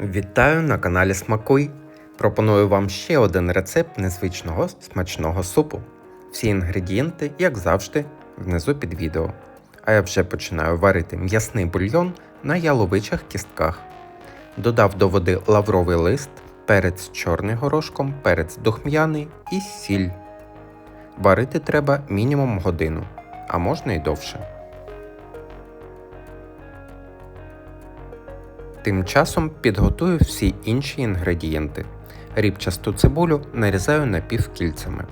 Вітаю на каналі Смакуй. Пропоную вам ще один рецепт незвичного смачного супу. Всі інгредієнти, як завжди, внизу під відео. А я вже починаю варити м'ясний бульйон на яловичих кістках. Додав до води лавровий лист, перець чорний горошком, перець духм'яний і сіль. Варити треба мінімум годину, а можна й довше. Тим часом підготую всі інші інгредієнти. Рібчасту цибулю нарізаю напівкільцями.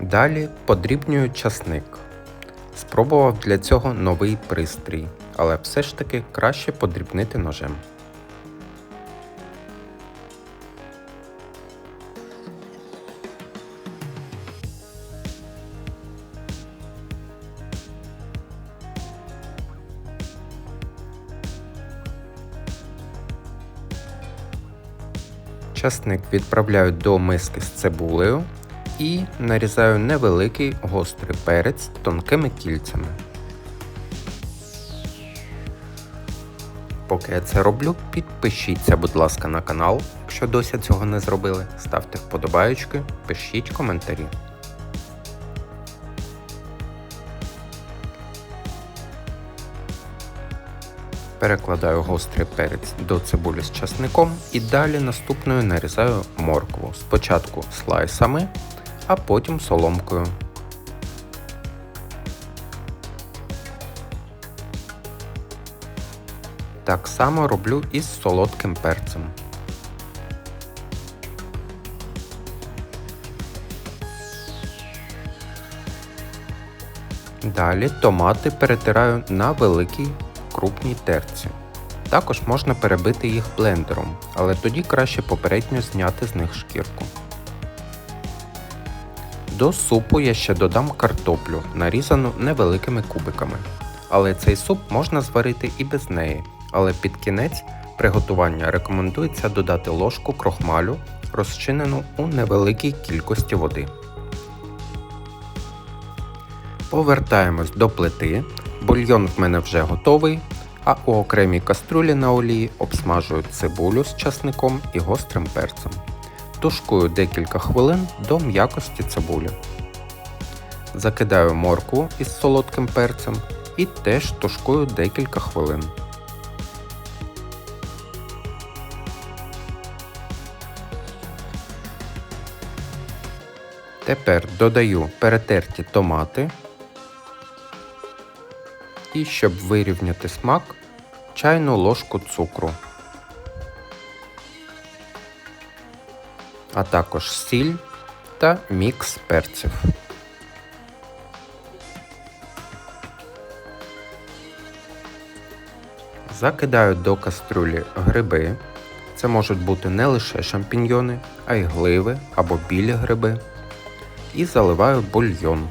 Далі подрібнюю часник. Спробував для цього новий пристрій, але все ж таки краще подрібнити ножем. Часник відправляю до миски з цибулею і нарізаю невеликий гострий перець тонкими кільцями. Поки я це роблю, підпишіться, будь ласка, на канал, якщо досі цього не зробили. Ставте вподобаючки, пишіть коментарі. Перекладаю гострий перець до цибулі з часником і далі наступною нарізаю моркву. Спочатку слайсами, а потім соломкою. Так само роблю і з солодким перцем. Далі томати перетираю на великій крупній терці. Також можна перебити їх блендером, але тоді краще попередньо зняти з них шкірку. До супу я ще додам картоплю, нарізану невеликими кубиками. Але цей суп можна зварити і без неї, але під кінець приготування рекомендується додати ложку крохмалю, розчинену у невеликій кількості води. Повертаємось до плити. Бульйон в мене вже готовий, а у окремій каструлі на олії обсмажую цибулю з часником і гострим перцем. Тушкую декілька хвилин до м'якості цибулі. Закидаю моркву із солодким перцем і теж тушкую декілька хвилин. Тепер додаю перетерті томати і щоб вирівняти смак, чайну ложку цукру, а також сіль та мікс перців. Закидаю до каструлі гриби. Це можуть бути не лише шампіньйони, а й гливи або білі гриби. І заливаю бульйон.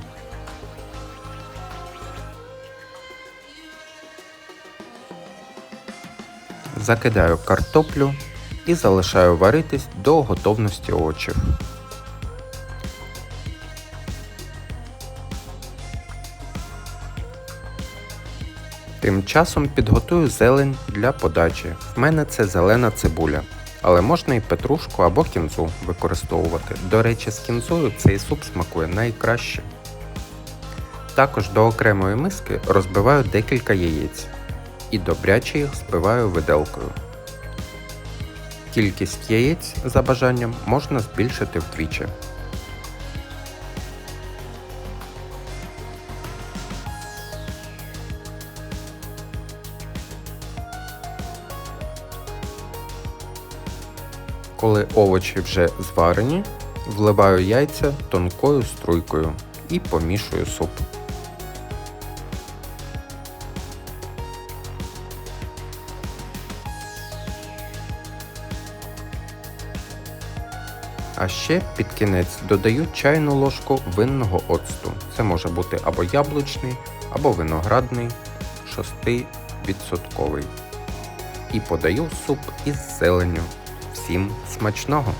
Закидаю картоплю і залишаю варитись до готовності овочів. Тим часом підготую зелень для подачі. В мене це зелена цибуля, але можна і петрушку або кінзу використовувати. До речі, з кінзою цей суп смакує найкраще. Також до окремої миски розбиваю декілька яєць і добряче їх збиваю виделкою. Кількість яєць за бажанням можна збільшити вдвічі. Коли овочі вже зварені, вливаю яйця тонкою струйкою і помішую суп. А ще під кінець додаю чайну ложку винного оцту. Це може бути або яблучний, або виноградний, 6%. І подаю суп із зеленю. Всім смачного!